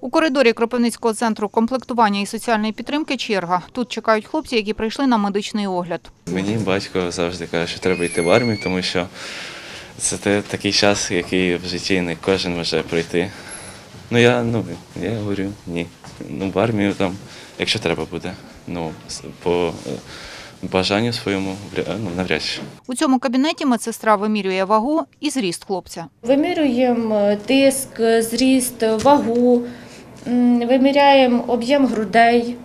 У коридорі Кропивницького центру комплектування і соціальної підтримки черга. Тут чекають хлопці, які прийшли на медичний огляд. Мені батько завжди каже, що треба йти в армію, тому що це такий час, який в житті не кожен може пройти. Ну я ну я говорю, ні. Ну в армію там, якщо треба буде. Ну по е, бажанню своєму ну, навряд чи. У цьому кабінеті медсестра вимірює вагу і зріст хлопця. Вимірюємо е, тиск, зріст, вагу, виміряємо об'єм грудей,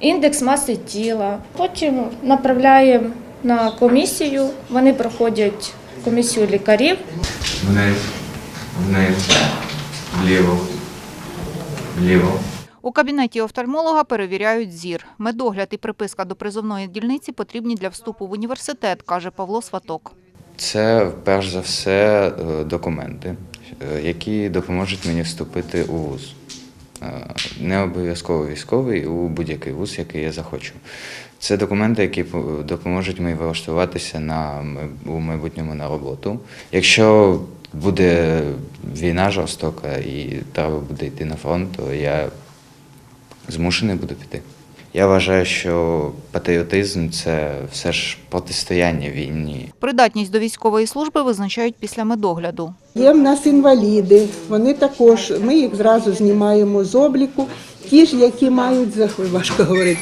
індекс маси тіла. Потім направляємо на комісію. Вони проходять комісію лікарів. Вниз, вниз, вліво, вліво. У кабінеті офтальмолога перевіряють зір. Медогляд і приписка до призовної дільниці потрібні для вступу в університет, каже Павло Сваток. Це перш за все е, документи, які допоможуть мені вступити у вуз. Е, Не обов'язково військовий у будь-який вуз, який я захочу. Це документи, які допоможуть мені влаштуватися на у майбутньому на роботу. Якщо буде війна жорстока і треба буде йти на фронт, то я змушений буду піти. Я вважаю, що патріотизм це все ж протистояння війні. Придатність до військової служби визначають після медогляду. Є в нас інваліди, вони також, ми їх зразу знімаємо з обліку. Ті ж, які мають важко говорити,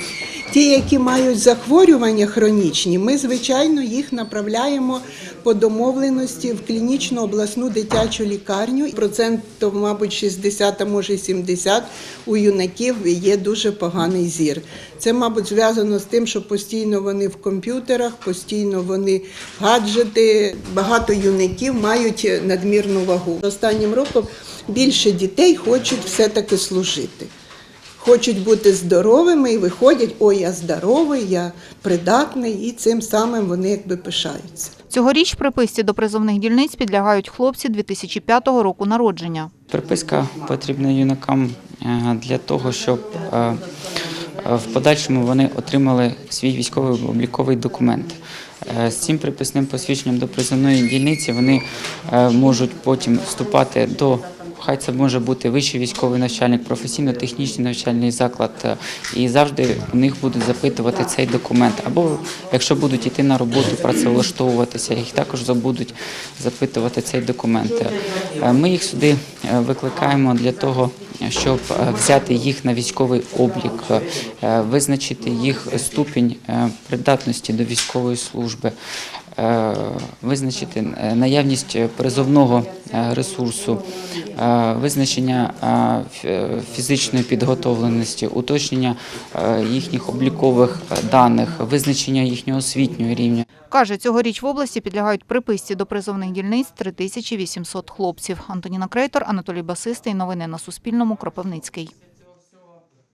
ті, які мають захворювання хронічні, ми, звичайно, їх направляємо по домовленості в клінічну обласну дитячу лікарню. Процентів, мабуть, 60, а може й 70 у юнаків є дуже поганий зір. Це, мабуть, зв'язано з тим, що постійно вони в комп'ютерах, постійно вони гаджети. Багато юнаків мають надмірну вагу. Останнім роком більше дітей хочуть все-таки служити. Хочуть бути здоровими і виходять, ой, я здоровий, я придатний, і цим самим вони якби пишаються. Цьогоріч приписці до призовних дільниць підлягають хлопці 2005 року народження. Приписка потрібна юнакам е, для того, щоб е, в подальшому вони отримали свій військовий обліковий документ. Е, З цим приписним посвідченням до призовної дільниці вони можуть потім вступати до. Хай це може бути вищий військовий навчальник, професійно-технічний навчальний заклад, е, і завжди у них будуть запитувати цей документ. Або якщо будуть йти на роботу, працевлаштовуватися, їх також забудуть запитувати цей документ. Е, Ми їх сюди е, викликаємо для того, щоб взяти їх на військовий облік, визначити їх ступінь придатності до військової служби, визначити е, наявність призовного е, ресурсу, е, визначення е, фі- е, фізичної підготовленості, уточнення е, їхніх облікових е, даних, визначення їхнього освітнього рівня. Каже, цьогоріч в області підлягають приписці до призовних дільниць 3800 хлопців. Антоніна Крейтор, Анатолій Басистий. Новини на Суспільному. Кропивницький.